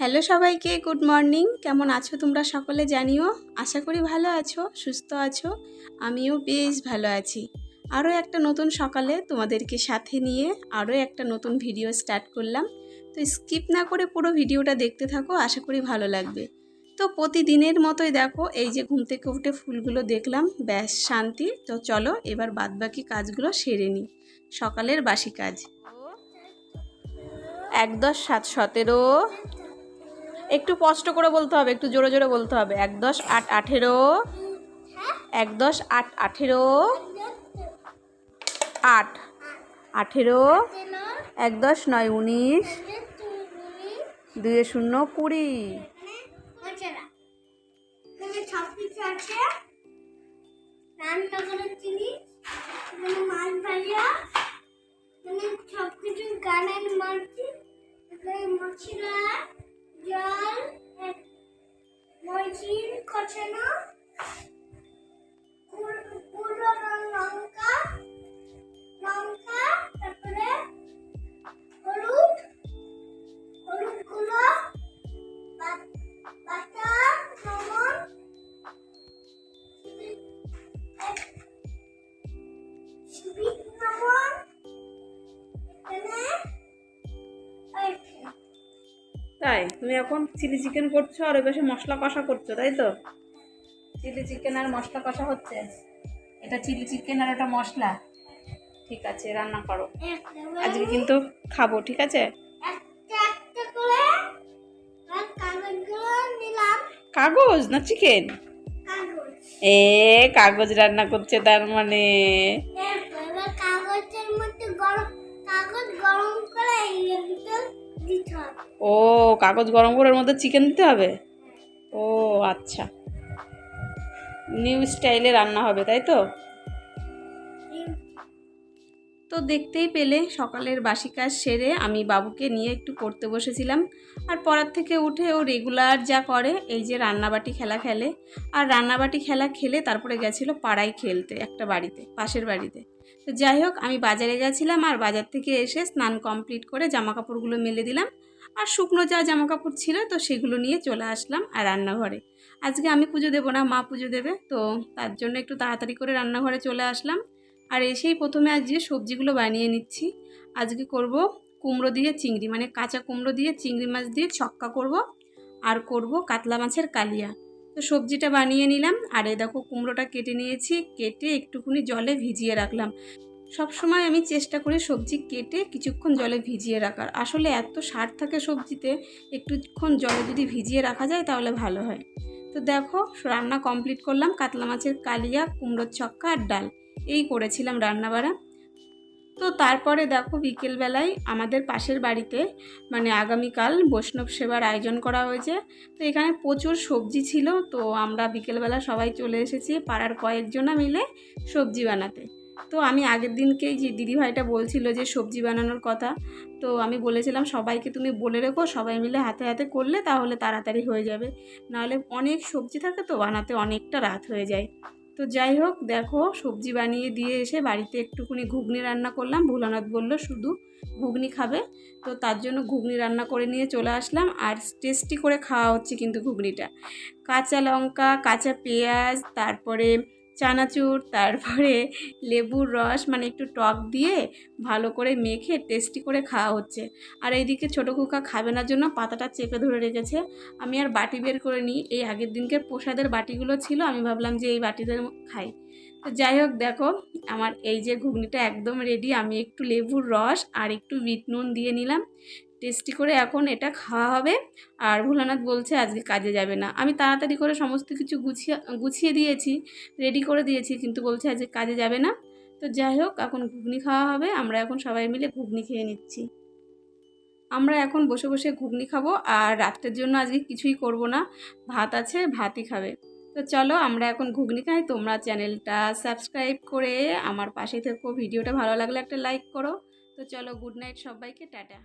Hello সবাইকে, good morning. কেমন আছো তোমরা সকলে জানিও? আশা করি ভালো আছো, সুস্থ আছো। আমিও বেশ ভালো আছি। আরও একটা নতুন সকালে তোমাদেরকে সাথে নিয়ে আরও একটা নতুন ভিডিও স্টার্ট করলাম। তো স্কিপ না করে পুরো ভিডিওটা দেখতে থাকো, আশা করি ভালো লাগবে। তো প্রতিদিনের মতোই দেখো, এই যে ঘুম থেকে উঠে ফুলগুলো দেখলাম, ব্যাস শান্তি। তো চলো এবার বাদবাকি কাজগুলো সেরে নিই। সকালের বাসি কাজ। এক দশ সাত সতেরো একটু স্পষ্ট করে বলতে হবে, একটু জোরে জোরে বলতে হবে। এক দশ আট আঠেরো, এক দশ আট আঠেরো আট আঠেরো, এক দশ নয় উনিশ, দুয়ে শূন্য কুড়ি। hygiene, Kachana. তাই? তুমি এখন চিলি চিকেন করছ আর ওই পাশে মশলা কষা করছ তাই তো? চিলি চিকেন আর মশলা কষা হচ্ছে। এটা চিলি চিকেন আর ওটা মশলা। ঠিক আছে রান্না করো। আজকে কিন্তু খাব ঠিক আছে? কাগজ না চিকেন? এ কাগজ রান্না করছে তার মানে। কাগজের মধ্যে গরম কাগজ গরম করে ও, কাগজ গরম করে মধ্যে চিকেন দিতে হবে? ও আচ্ছা। নিউ স্টাইলে রান্না হবে, তাই তো? তো দেখতেই পেলে সকালের বাসি কাজ সেরে আমি বাবুকে নিয়ে একটু পড়তে বসেছিলাম। আর পড়ার থেকে উঠে ও রেগুলার যা করে, এই যে রান্নাবাটি খেলা খেলে। আর রান্নাবাটি খেলা খেলে তারপরে গেছিল পাড়ায় খেলতে, একটা বাড়িতে, পাশের বাড়িতে। তো যাই হোক, আমি বাজারে গেছিলাম আর বাজার থেকে এসে স্নান কমপ্লিট করে জামা কাপড়গুলো মেলে দিলাম। আর শুকনো যা জামা কাপড় ছিল তো সেগুলো নিয়ে চলে আসলাম আর রান্নাঘরে। আজকে আমি পুজো দেবো না, মা পুজো দেবে। তো তার জন্য একটু তাড়াতাড়ি করে রান্নাঘরে চলে আসলাম। আর এসেই প্রথমে আজকে সবজিগুলো বানিয়ে নিচ্ছি। আজকে করব কুমড়ো দিয়ে চিংড়ি মানে কাঁচা কুমড়ো দিয়ে চিংড়ি মাছ দিয়ে ছক্কা করব আর করব কাতলা মাছের কালিয়া। তো সবজিটা বানিয়ে নিলাম। আর এ দেখো কুমড়োটা কেটে নিয়েছি, কেটে একটুখানি জলে ভিজিয়ে রাখলাম। সব সময় আমি চেষ্টা করি সবজি কেটে কিছুক্ষণ জলে ভিজিয়ে রাখার। আসলে এত সার থাকে সবজিতে, একটুক্ষণ জলে যদি ভিজিয়ে রাখা যায় তাহলে ভালো হয়। তো দেখো রান্না কমপ্লিট করলাম, কাতলা মাছের কালিয়া, কুমড়োর ছক্কা আর ডাল। এই করেছিলাম রান্নাবাড়া। তো তারপরে দেখো বিকেলবেলায় আমাদের পাশের বাড়িতে মানে আগামীকাল বৈষ্ণব সেবার আয়োজন করা হয়েছে। তো এখানে প্রচুর সবজি ছিল। তো আমরা বিকেলবেলা সবাই চলে এসেছি পাড়ার কয়েকজনা মিলে সবজি বানাতে। তো আমি আগের দিনকেই যে দিদিভাইটা বলছিল যে সবজি বানানোর কথা, তো আমি বলেছিলাম, সবাইকে তুমি বলে রেখো, সবাই মিলে হাতে হাতে করলে তাহলে তাড়াতাড়ি হয়ে যাবে। নাহলে অনেক সবজি থাকে তো বানাতে অনেকটা রাত হয়ে যায়। তো যাই হোক, দেখো সবজি বানিয়ে দিয়ে এসে বাড়িতে একটুখানি ঘুগনি রান্না করলাম। ভোলানাথ বলল, শুধু ঘুগনি খাবে। তো তার জন্য ঘুগনি রান্না করে নিয়ে চলে আসলাম। আর টেস্টি করে খাওয়া হচ্ছে কিন্তু ঘুগনিটা। কাঁচা লঙ্কা, কাঁচা পেঁয়াজ, তারপরে চানাচুর, তারপরে লেবুর রস মানে একটু টক দিয়ে ভালো করে মেখে টেস্টি করে খাওয়া হচ্ছে। আর এইদিকে ছোটো কুকা খাবে না জন্য পাতাটা চেপে ধরে রেখেছে। আমি আর বাটি বের করে নিই। এই আগের দিনকে প্রসাদের বাটিগুলো ছিল, আমি ভাবলাম যে এই বাটিতে খাই। তো যাই হোক, দেখো, আমার এই যে ঘুগনিটা একদম রেডি আমি একটু লেবুর রস আর একটু বিট নুন দিয়ে নিলাম। টেস্টি করে এখন এটা খাওয়া হবে। আর ভোলানাথ বলছে, আজকে কাজে যাবে না। আমি তাড়াতাড়ি করে সমস্ত কিছু গুছিয়ে গুছিয়ে দিয়েছি রেডি করে দিয়েছি, কিন্তু বলছে, আজকে কাজে যাবে না। তো যাই হোক, এখন ঘুগনি খাওয়া হবে। আমরা এখন সবাই মিলে ঘুগনি খেয়ে নিচ্ছি। আমরা এখন বসে বসে ঘুগনি খাব, আর রাত্রের জন্য আজকে কিছুই করব না। ভাত আছে, ভাতই খাবে। তো চলো, আমরা এখন ঘুগনি খাই। তোমরা চ্যানেলটা সাবস্ক্রাইব করে আমার পাশে থেকো। ভিডিওটা ভালো লাগলে একটা লাইক করো। তো চলো, গুড নাইট সবাইকে, টাটা।